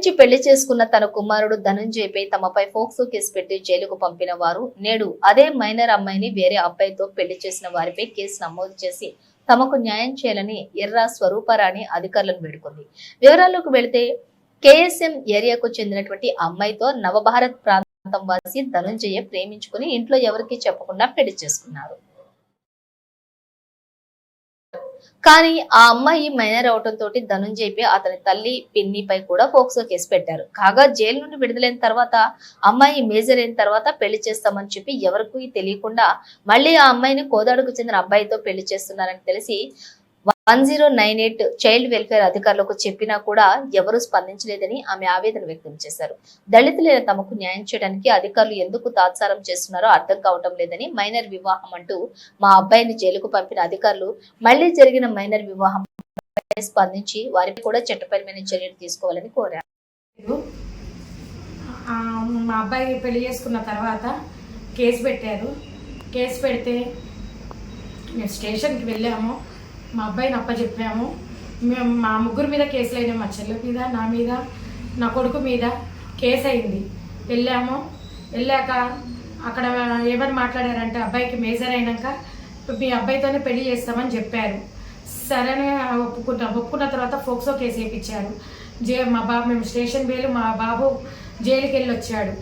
ప్రేమించి పెళ్ళి చేసుకున్న తన కుమారుడు ధనంజయ్పై తమపై ఫోక్సో కేసు పెట్టి జైలుకు పంపిన వారు నేడు అదే మైనర్ అమ్మాయిని వేరే అబ్బాయితో పెళ్ళి చేసిన వారిపై కేసు నమోదు చేసి తమకు న్యాయం చేయాలని ఎర్రా స్వరూపరాణి అధికారులను వేడుకుంది. వివరాల్లోకి వెళితే కేఎస్ఎం ఏరియాకు చెందినటువంటి అమ్మాయితో నవభారత్ ప్రాంతం వాసి ధనుంజయ ప్రేమించుకుని ఇంట్లో ఎవరికీ చెప్పకుండా పెళ్ళి చేసుకున్నారు. కానీ ఆ అమ్మాయి మైనర్ అవటంతో ధనుంజయ్పై అతని తల్లి పిన్నిపై కూడా పోక్సో కేసు పెట్టారు. కాగా జైలు నుండి విడుదలైన తర్వాత అమ్మాయి మేజర్ అయిన తర్వాత పెళ్ళి చేస్తామని చెప్పి ఎవరికీ తెలియకుండా మళ్ళీ ఆ అమ్మాయిని కోదాడుకు చెందిన అబ్బాయితో పెళ్ళి చేస్తున్నారని తెలిసి one zero nine eight child welfare అధికారులకు చెప్పినా కూడా ఎవరూ స్పందించలేదని ఆమె ఆవేదన వ్యక్తం చేశారు. దళితులైన తమకు న్యాయం చేయడానికి అధికారులు ఎందుకు తాత్సారం చేస్తున్నారో అర్థం కావటం లేదని మైనర్ వివాహం అంటూ మా అబ్బాయిని జైలుకు పంపిన అధికారులు మళ్ళీ జరిగిన మైనర్ వివాహం స్పందించి వారిపై కూడా చట్టపరమైన చర్యలు తీసుకోవాలని కోరారు. మా అబ్బాయి పెళ్ళి చేసుకున్న తర్వాత కేసు పెట్టారు. కేసు పెడితే మేము స్టేషన్కి వెళ్ళాము. మా అబ్బాయిని అప్పచెప్పాము. మేము మా ముగ్గురు మీద కేసులు అయినాయి మా చెల్లె మీద నా మీద నా కొడుకు మీద కేసు అయింది వెళ్ళాము. వెళ్ళాక అక్కడ ఏమని మాట్లాడారంటే అబ్బాయికి మేజర్ అయినాక మీ అబ్బాయితోనే పెళ్ళి చేస్తామని చెప్పారు. సరేనే ఒప్పుకుంటాం ఒప్పుకున్న తర్వాత ఫోక్సో కేసు వేయించారు. జే మా బాబు మేము స్టేషన్ వేలు మా బాబు జైలుకి వెళ్ళి వచ్చాడు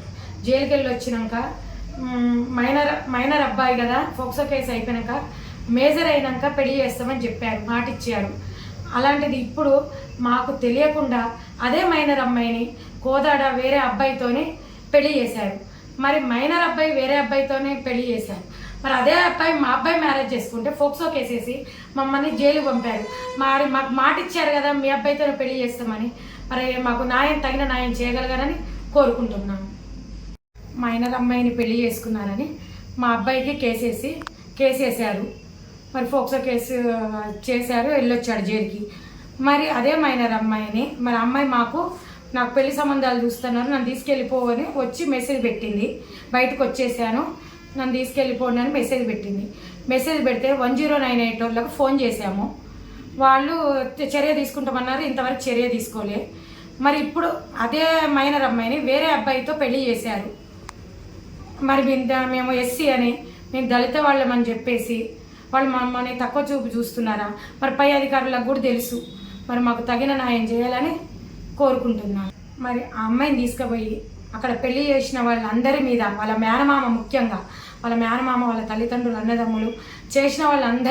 జైలుకి వెళ్ళి వచ్చినాక మైనర్ మైనర్ అబ్బాయి కదా ఫోక్సో కేసు అయిపోయాక మేజర్ అయినాక పెళ్ళి చేస్తామని చెప్పారు మాట ఇచ్చారు అలాంటిది ఇప్పుడు మాకు తెలియకుండా అదే మైనర్ అమ్మాయిని కోదాడ వేరే అబ్బాయితోనే పెళ్ళి చేశారు. మరి మైనర్ అబ్బాయి వేరే అబ్బాయితోనే పెళ్ళి చేశారు. మరి అదే అబ్బాయి మా అబ్బాయి మ్యారేజ్ చేసుకుంటే ఫోక్సో కేసేసి మమ్మల్ని జైలు పంపారు. మరి మాకు మాట ఇచ్చారు కదా మీ అబ్బాయితో పెళ్ళి చేస్తామని. మరి మాకు న్యాయం తగిన న్యాయం చేయగలగాలని కోరుకుంటున్నాము మైనర్ అమ్మాయిని పెళ్ళి చేసుకున్నారని మా అబ్బాయికి కేసేసి కేసేశారు. మరి ఫోక్సో కేసు చేశారు వెళ్ళొచ్చాడు జైలుకి. మరి అదే మైనర్ అమ్మాయిని మరి అమ్మాయి మాకు నాకు పెళ్ళి సంబంధాలు చూస్తున్నారు నన్ను తీసుకెళ్ళిపోవని వచ్చి మెసేజ్ పెట్టింది. బయటకు వచ్చేసాను నన్ను తీసుకెళ్ళిపోండి అని మెసేజ్ పెట్టింది. మెసేజ్ పెడితే వన్ జీరో నైన్ ఎయిట్ వాళ్ళకి ఫోన్ చేశాము. వాళ్ళు చర్య తీసుకుంటామన్నారు ఇంతవరకు చర్య తీసుకోలే. మరి ఇప్పుడు అదే మైనర్ అమ్మాయిని వేరే అబ్బాయితో పెళ్ళి చేశారు. మరి మేము మేము ఎస్సీ అని మేము దళిత వాళ్ళమని చెప్పేసి వాళ్ళు మమ్మల్ని తక్కువ చూపు చూస్తున్నారా? మరి పై అధికారులకు కూడా తెలుసు. మరి మాకు తగిన న్యాయం చేయాలని కోరుకుంటున్నాను మరి ఆ అమ్మాయిని తీసుకుపోయి అక్కడ పెళ్ళి చేసిన వాళ్ళందరి మీద వాళ్ళ మేనమామ ముఖ్యంగా వాళ్ళ మేనమామ వాళ్ళ తల్లిదండ్రులు అన్నదమ్ములు చేసిన వాళ్ళందరి